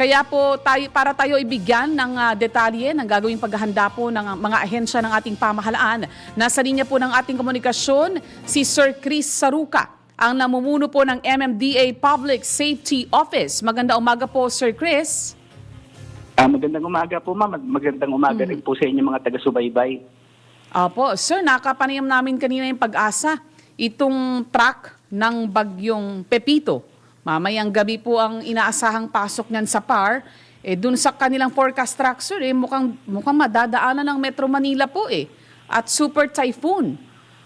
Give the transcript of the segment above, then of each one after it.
Kaya po tayo, para tayo ibigyan ng ah, detalye ng gagawing paghahanda po ng ah, mga ahensya ng ating pamahalaan, nasa linya po ng ating komunikasyon si Sir Chris Saruca, ang namumuno po ng MMDA Public Safety Office. Maganda umaga po, Sir Chris. Ah, magandang umaga po ma'am. Magandang umaga rin po sa inyo mga taga-subaybay. Opo, sir, nakapanayam namin kanina yung pag-asa. Itong truck ng bagyong Pepito. Mamayang gabi po ang inaasahang pasok niyan sa PAR. Eh, dun sa kanilang forecast sir, eh, mukhang, mukhang madadaanan ng Metro Manila po eh. At super typhoon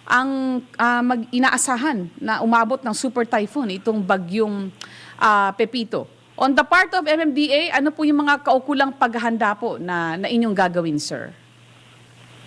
ang ah, mag inaasahan na umabot ng super typhoon itong bagyong ah, Pepito. On the part of MMDA, ano po yung mga kaukulang paghahanda po na, na inyong gagawin, sir?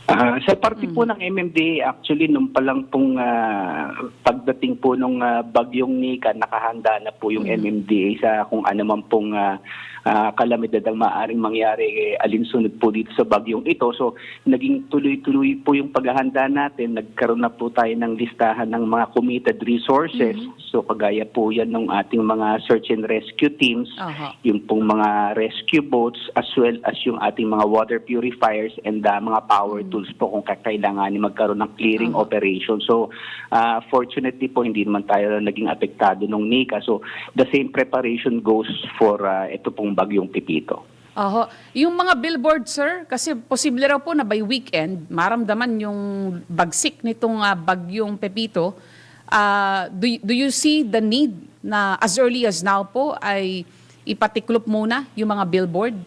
Ah, sa parte po ng MMDA, actually, nung palang pong ah, pagdating po nung ah, bagyong Nika, nakahanda na po yung MMDA sa kung ano man pong ah, ah, kalamidad ang maaaring mangyari eh, alinsunod po dito sa bagyong ito. So, naging tuloy-tuloy po yung paghahanda natin. Nagkaroon na po tayo ng listahan ng mga committed resources. So, kagaya po yan ng ating mga search and rescue teams, Aha. yung pong mga rescue boats as well as yung ating mga water purifiers and uh, mga power tools po kung kakailanganin magkaroon ng clearing operation. So, uh, fortunately po hindi naman tayo naging apektado nung NICA. So, the same preparation goes for uh, ito pong bagyong Pipito. Oho. Yung mga billboard, sir, kasi posible raw po na by weekend, maramdaman yung bagsik nitong ah, bagyong Pepito. Ah, do, do you see the need na as early as now po ay ipatiklop muna yung mga billboard?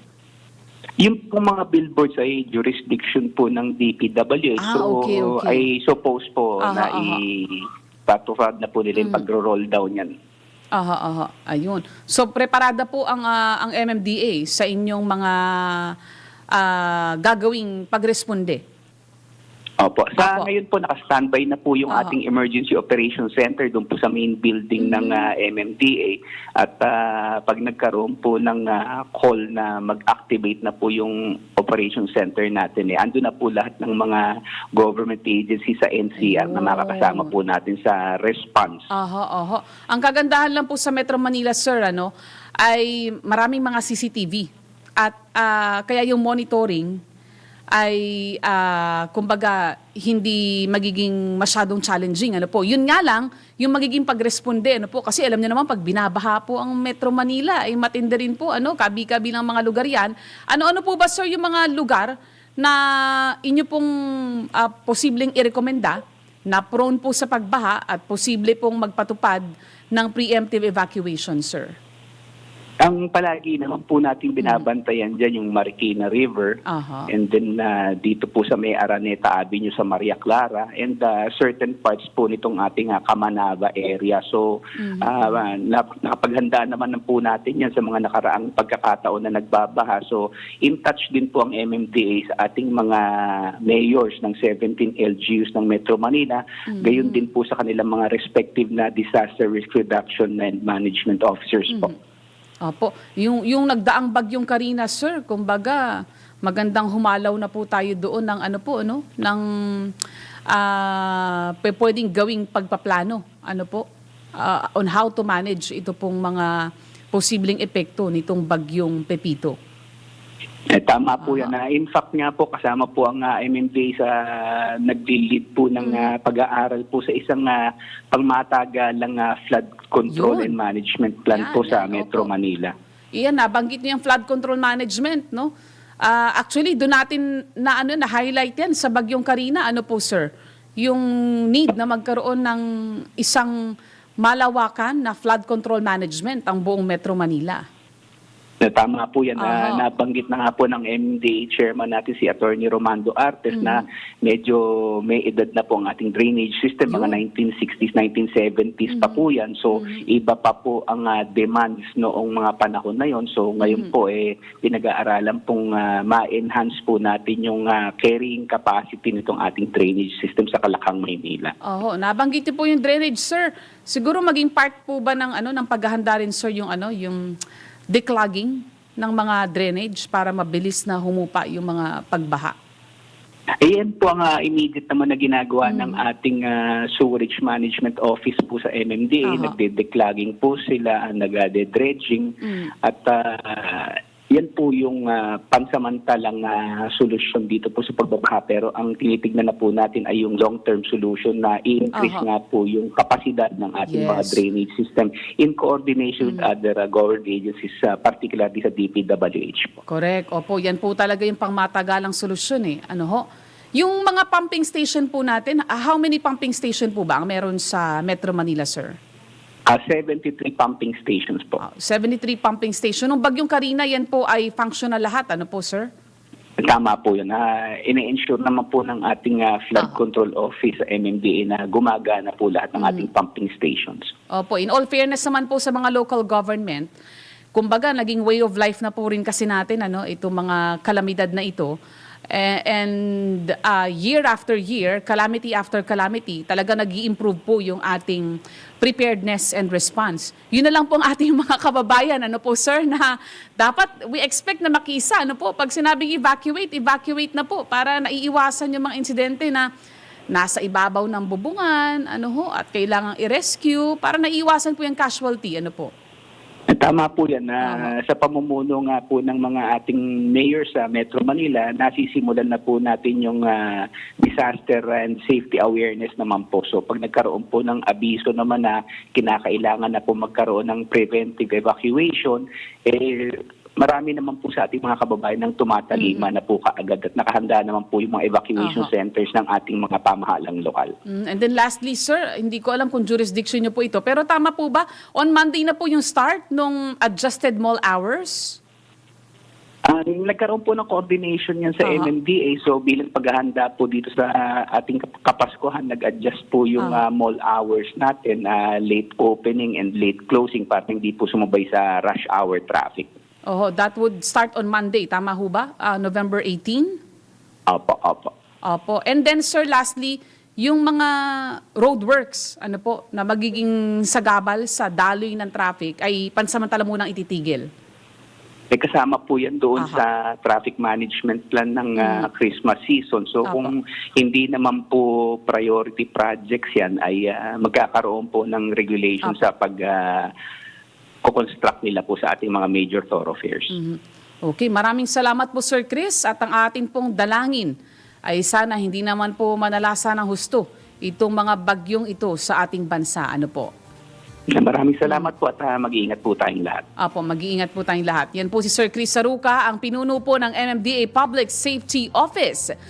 Yung pong mga billboards ay jurisdiction po ng DPWH. Ah, so, okay, okay. I suppose po Aha, na aha. ipatupad na po nila yung pagro-roll down yan. Aha, aha. Ayun. So preparada po ang ah, ang MMDA sa inyong mga ah, gagawing pagresponde. Opo. Sa Opo. ngayon po, naka-standby na po yung Oo. ating Emergency Operations Center doon po sa main building ng Mm-hmm. ah, MMDA. At ah, pag nagkaroon po ng ah, call na mag-activate na po yung Operations Center natin, eh, ando na po lahat ng mga government agencies sa NCR na Ayun. makakasama po natin sa response. Aha, aha. Ang kagandahan lang po sa Metro Manila, sir, ano, ay maraming mga CCTV. At ah, kaya yung monitoring ay ah, kumbaga hindi magiging masyadong challenging ano po. Yun nga lang yung magiging pagresponde ano po kasi alam niyo naman pag binabaha po ang Metro Manila ay matindi rin po ano kabi-kabi ng mga lugar yan. Ano-ano po ba sir yung mga lugar na inyo pong ah, posibleng irekomenda na prone po sa pagbaha at posible pong magpatupad ng preemptive evacuation, sir. Ang palagi naman po natin binabantayan dyan yung Marikina River. Aha. And then uh, dito po sa may Araneta Avenue sa Maria Clara and uh, certain parts po nitong ating uh, Kamanava area. So uh, nap- nakapaghandaan naman na po natin yan sa mga nakaraang pagkakataon na nagbabaha. So in touch din po ang MMDA sa ating mga mayors ng 17 LGUs ng Metro Manila. Gayon din po sa kanilang mga respective na disaster risk reduction and management officers po. Opo. Yung, yung nagdaang bagyong Karina, sir, kumbaga, magandang humalaw na po tayo doon ng ano po, ano, ng pe- pwedeng gawing pagpaplano, ano po, ah, on how to manage ito pong mga posibleng epekto nitong bagyong Pepito. Eh, tama po yan. Ah, in fact nga po, kasama po ang uh, MMDA sa nag-lead po ng ah, pag-aaral po sa isang uh, pangmatagalang ah, flood control Yun. and management plan Yan, po sa yan, Metro opo. Manila. Iyan, nabanggit niyo yung flood control management, no? Ah, actually, doon natin na ano na highlight 'yan sa bagyong Karina, ano po sir? Yung need na magkaroon ng isang malawakan na flood control management ang buong Metro Manila. Na tama po yan. Na nabanggit na nga po ng MMDA chairman natin si Attorney Romando Artes na medyo may edad na po ang ating drainage system. Mga 1960s, 1970s pa po yan. So iba pa po ang ah, demands noong mga panahon na yon. So ngayon po eh pinag-aaralan pong ah, ma-enhance po natin yung ah, carrying capacity nitong ating drainage system sa Kalakang, Maynila. Oho, nabanggit po yung drainage, sir. Siguro maging part po ba ng ano ng paghahanda rin sir yung ano, yung declogging ng mga drainage para mabilis na humupa yung mga pagbaha. Ayan po ang ah, immediate naman na ginagawa Mm. ng ating ah, sewerage management office po sa MMDA. Aha. Nagde-declogging po sila, nagde-dredging. Mm. At ah, yan po yung ah, pansamantalang ah, solusyon dito po sa pagbabaha. Pero ang tinitignan na po natin ay yung long-term solution na i-increase Aha. nga po yung kapasidad ng ating mga Yes. Mm. drainage system in coordination with other ah, government agencies, ah, particularly sa DPWH po. Correct. Opo, yan po talaga yung pangmatagalang solusyon eh. Ano ho? Yung mga pumping station po natin, how many pumping station po ba ang meron sa Metro Manila, sir? Ah, 73 pumping stations po. Ah, 73 pumping station. Nung bagyong Karina, yan po ay functional lahat. Ano po, sir? Tama po yun. Uh, ine-ensure naman po ng ating ah, flood Ah. control office sa MMDA na gumagana po lahat ng ating pumping stations. Opo, in all fairness naman po sa mga local government, kumbaga naging way of life na po rin kasi natin ano, itong mga kalamidad na ito. Eh, and uh, year after year, calamity after calamity, talaga nag improve po yung ating preparedness and response. Yun na lang po ang ating mga kababayan, ano po sir, na dapat we expect na makisa, ano po, pag sinabing evacuate, evacuate na po para naiiwasan yung mga insidente na nasa ibabaw ng bubungan, ano ho, at kailangang i-rescue para naiiwasan po yung casualty, ano po. Eh, Tama po yan. na sa pamumuno nga po ng mga ating mayor sa Metro Manila, nasisimulan na po natin yung ah, disaster and safety awareness naman po. So pag nagkaroon po ng abiso naman na kinakailangan na po magkaroon ng preventive evacuation, eh, marami naman po sa ating mga kababayan ng tumatalima na po kaagad at nakahanda naman po yung mga evacuation Aha. centers ng ating mga pamahalang lokal. Mm, and then lastly, sir, hindi ko alam kung jurisdiction niyo po ito, pero tama po ba, on Monday na po yung start nung adjusted mall hours? Ah, nagkaroon po ng coordination yan sa Aha. MMDA. So bilang paghahanda po dito sa ating kap- kapaskuhan, nag-adjust po yung Aha. ah, mall hours natin, ah, late opening and late closing para hindi po sumabay sa rush hour traffic. Oh, that would start on Monday, tama ho ba? Ah, November 18? Opo, opo. Opo. And then sir, lastly, yung mga roadworks, ano po, na magiging sagabal sa daloy ng traffic ay pansamantala munang ititigil. May kasama po yan doon Aha. Sa traffic management plan ng ah, Christmas season. So Opo. kung hindi naman po priority projects yan, ay ah, magkakaroon po ng regulation Opo. sa pag ah, kukonstruct nila po sa ating mga major thoroughfares. Mhm. Okay, maraming salamat po Sir Chris at ang atin pong dalangin ay sana hindi naman po manalasa ng husto itong mga bagyong ito sa ating bansa. Ano po? Maraming salamat po at ah, mag-iingat po tayong lahat. Apo, mag-iingat po tayong lahat. Yan po si Sir Chris Saruca, ang pinuno po ng MMDA Public Safety Office.